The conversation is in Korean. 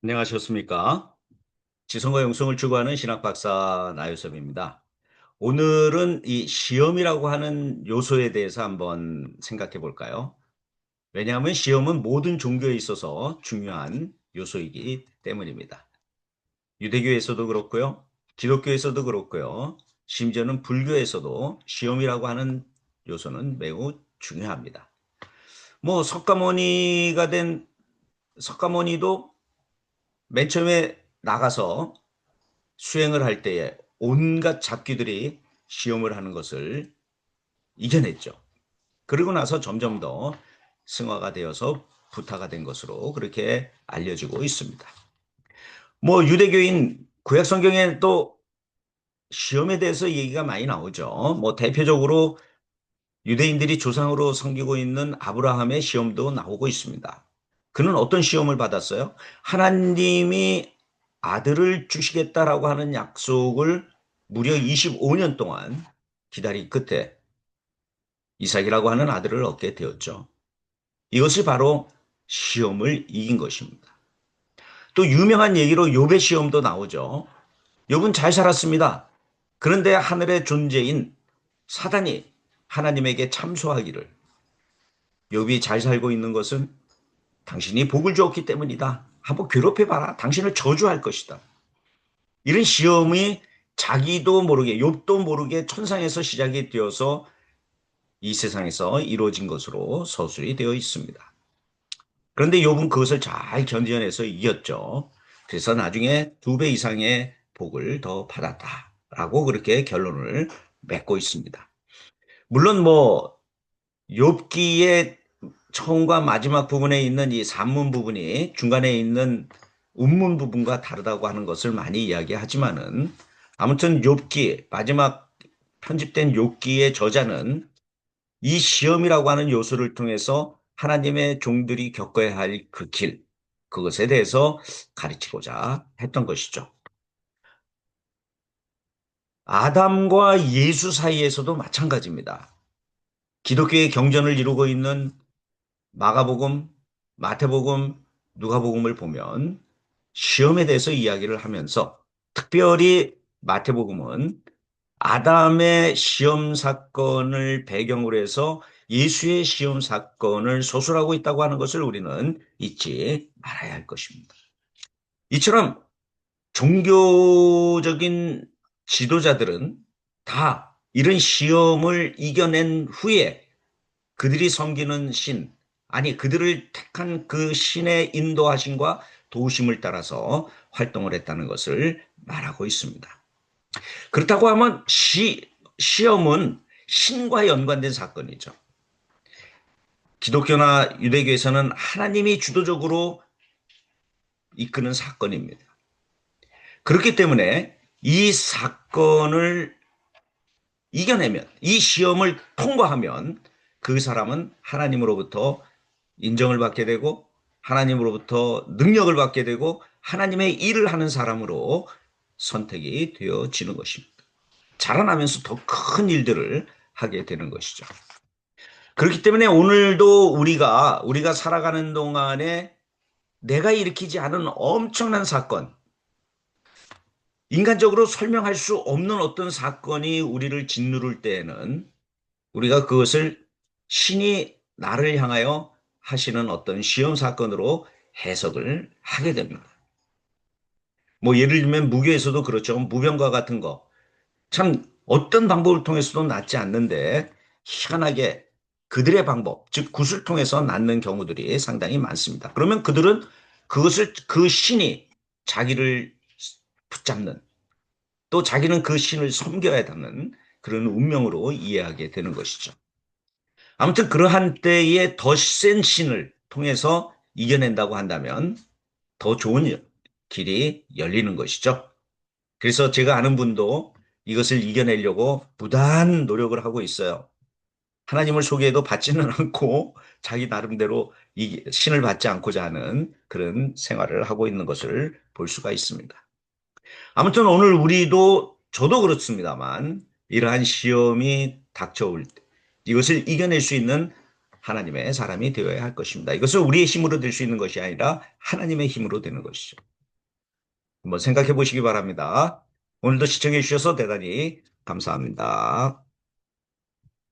안녕하셨습니까? 지성과 영성을 추구하는 신학 박사 나유섭입니다. 오늘은 이 시험이라고 하는 요소에 대해서 한번 생각해 볼까요? 왜냐하면 시험은 모든 종교에 있어서 중요한 요소이기 때문입니다. 유대교에서도 그렇고요. 기독교에서도 그렇고요. 심지어는 불교에서도 시험이라고 하는 요소는 매우 중요합니다. 뭐 석가모니가 된 석가모니도 맨 처음에 나가서 수행을 할 때에 온갖 잡귀들이 시험을 하는 것을 이겨냈죠. 그리고 나서 점점 더 승화가 되어서 부타가 된 것으로 그렇게 알려지고 있습니다. 뭐 유대교인 구약 성경에 또 시험에 대해서 얘기가 많이 나오죠. 뭐 대표적으로 유대인들이 조상으로 섬기고 있는 아브라함의 시험도 나오고 있습니다. 그는 어떤 시험을 받았어요? 하나님이 아들을 주시겠다라고 하는 약속을 무려 25년 동안 기다린 끝에 이삭이라고 하는 아들을 얻게 되었죠. 이것이 바로 시험을 이긴 것입니다. 또 유명한 얘기로 욥의 시험도 나오죠. 욥은 잘 살았습니다. 그런데 하늘의 존재인 사단이 하나님에게 참소하기를 욥이 잘 살고 있는 것은 당신이 복을 주었기 때문이다. 한번 괴롭혀봐라. 당신을 저주할 것이다. 이런 시험이 자기도 모르게, 욥도 모르게 천상에서 시작이 되어서 이 세상에서 이루어진 것으로 서술이 되어 있습니다. 그런데 욥은 그것을 잘 견뎌내서 이겼죠. 그래서 나중에 두 배 이상의 복을 더 받았다라고 그렇게 결론을 맺고 있습니다. 물론 뭐 욥기의 처음과 마지막 부분에 있는 이 산문 부분이 중간에 있는 운문 부분과 다르다고 하는 것을 많이 이야기하지만은 아무튼 욥기 마지막 편집된 욥기의 저자는 이 시험이라고 하는 요소를 통해서 하나님의 종들이 겪어야 할 그 길, 그것에 대해서 가르치고자 했던 것이죠. 아담과 예수 사이에서도 마찬가지입니다. 기독교의 경전을 이루고 있는 마가복음, 마태복음, 누가복음을 보면 시험에 대해서 이야기를 하면서 특별히 마태복음은 아담의 시험 사건을 배경으로 해서 예수의 시험 사건을 소술하고 있다고 하는 것을 우리는 잊지 말아야 할 것입니다. 이처럼 종교적인 지도자들은 다 이런 시험을 이겨낸 후에 그들이 섬기는 신, 아니 그들을 택한 그 신의 인도하심과 도우심을 따라서 활동을 했다는 것을 말하고 있습니다. 그렇다고 하면 시, 시험은 신과 연관된 사건이죠. 기독교나 유대교에서는 하나님이 주도적으로 이끄는 사건입니다. 그렇기 때문에 이 사건을 이겨내면, 이 시험을 통과하면 그 사람은 하나님으로부터 인정을 받게 되고 하나님으로부터 능력을 받게 되고 하나님의 일을 하는 사람으로 선택이 되어지는 것입니다. 자라나면서 더 큰 일들을 하게 되는 것이죠. 그렇기 때문에 오늘도 우리가 우리가 살아가는 동안에 내가 일으키지 않은 엄청난 사건, 인간적으로 설명할 수 없는 어떤 사건이 우리를 짓누를 때에는 우리가 그것을 신이 나를 향하여 하시는 어떤 시험 사건으로 해석을 하게 됩니다. 뭐 예를 들면 무교에서도 그렇죠. 무병과 같은 거. 참 어떤 방법을 통해서도 낫지 않는데 희한하게 그들의 방법, 즉 굿을 통해서 낫는 경우들이 상당히 많습니다. 그러면 그들은 그것을 그 신이 자기를 붙잡는 또 자기는 그 신을 섬겨야 하는 그런 운명으로 이해하게 되는 것이죠. 아무튼 그러한 때에 더 센 신을 통해서 이겨낸다고 한다면 더 좋은 길이 열리는 것이죠. 그래서 제가 아는 분도 이것을 이겨내려고 부단 노력을 하고 있어요. 하나님을 소개해도 받지는 않고 자기 나름대로 이 신을 받지 않고자 하는 그런 생활을 하고 있는 것을 볼 수가 있습니다. 아무튼 오늘 우리도 저도 그렇습니다만 이러한 시험이 닥쳐올 때 이것을 이겨낼 수 있는 하나님의 사람이 되어야 할 것입니다. 이것을 우리의 힘으로 될 수 있는 것이 아니라 하나님의 힘으로 되는 것이죠. 한번 생각해 보시기 바랍니다. 오늘도 시청해 주셔서 대단히 감사합니다.